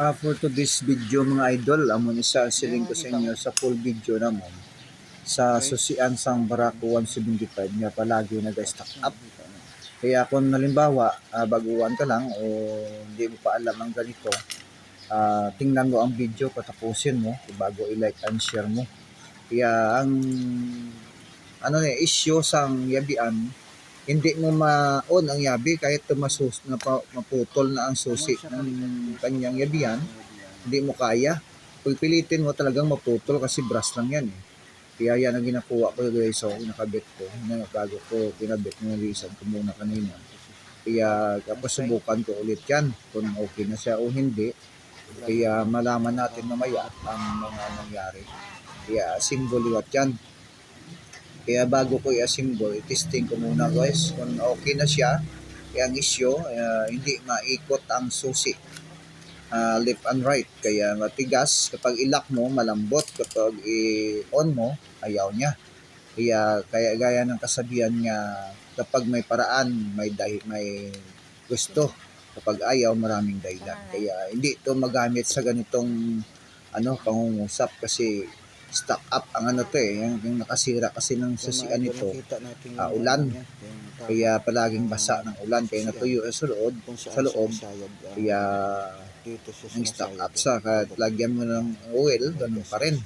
Ah, for today's video mga idol, amo ni sa siling ko sa inyo sa full video namon sa susian sang Barako 175 nga palagi nag-stock up. Kaya kung nalimbawa, ah, baguhan ka lang o hindi mo pa alam ang ganito, ah, tingnan mo ang video patapusin mo bago i-like and share mo. Kaya ang ano ni issue sang yabian hindi mo ma-on ang yabi kahit tumasus na pa, maputol na ang susi ng kanyang yabian hindi mo kaya. Pagpilitin mo talagang maputol kasi brass lang yan eh. Kaya yan ang ginakuha ko guys. So nakabit ko. Na bago ko pinabit nilisan ko muna kanina. Kaya tapos subukan ko ulit yan kung okay na siya o hindi. Kaya malaman natin mamaya ang mga nangyari. Kaya liwat yan kaya bago ko i-assemble, i-testing ko muna guys kung okay na siya. Kaya ang issue, ah, hindi maikot ang susi ah, left and right. Kaya matigas. Kapag ilak mo, malambot. Kapag i-on mo, ayaw niya. Kaya, kaya gaya ng kasabihan niya, kapag may paraan, may, dahi, may gusto. Kapag ayaw, maraming dahilan. Kaya hindi ito magamit sa ganitong ano, pangungusap kasi stock up ang ano to eh, yung, yung nakasira kasi ng susian nito, ah, ulan. kaya palaging basa ng ulan, kaya natuyo sa loob, sa loob, kaya ang stock up sa, kahit lagyan mo ng oil, ganun pa rin.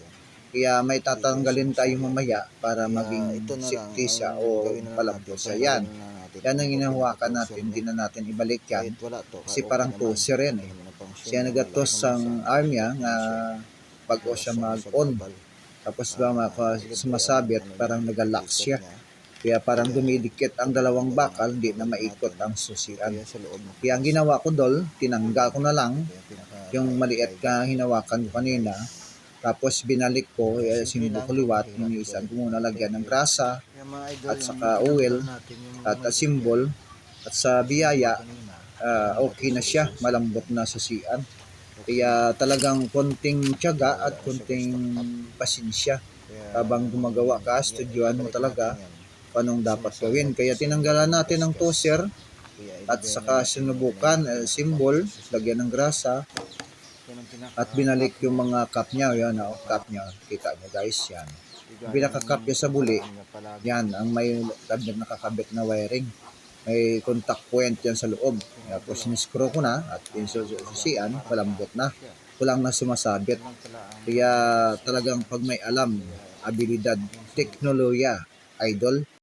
Kaya may tatanggalin tayo mamaya para maging safety siya o palambot siya. Yan, yan ang inahawakan natin, hindi na natin ibalik yan. Kasi parang toaster yan eh. Siya nagatos sang armya nga bago siya mag-on. Tapos ba maka sumasabit, parang nagalock siya. Kaya parang dumidikit ang dalawang bakal, hindi na maikot ang susian. Kaya ang ginawa ko dol, tinanggal ko na lang yung maliit ka hinawakan ko kanina. Tapos binalik ko, eh, sinubo ko liwat, iniisan ko muna lagyan ng grasa, at saka oil, at uh, symbol, at sa biyaya, ah, okay na siya, malambot na susian. Kaya talagang konting tiyaga at konting pasensya habang gumagawa ka, studyoan mo talaga anong dapat gawin. Kaya tinanggalan natin ng toaster at saka sinubukan, eh, symbol, lagyan ng grasa, at binalik yung mga cup niya. Yan, oh, cup niya. Kita niyo guys, yan. Pinaka-cup niya sa buli, yan, ang may nakakabit na wiring. May contact point yan sa loob. Tapos ni-screw ko na at yung susian, palambot na. Kulang na sumasabit. Kaya talagang pag may alam, abilidad, teknolohiya, idol,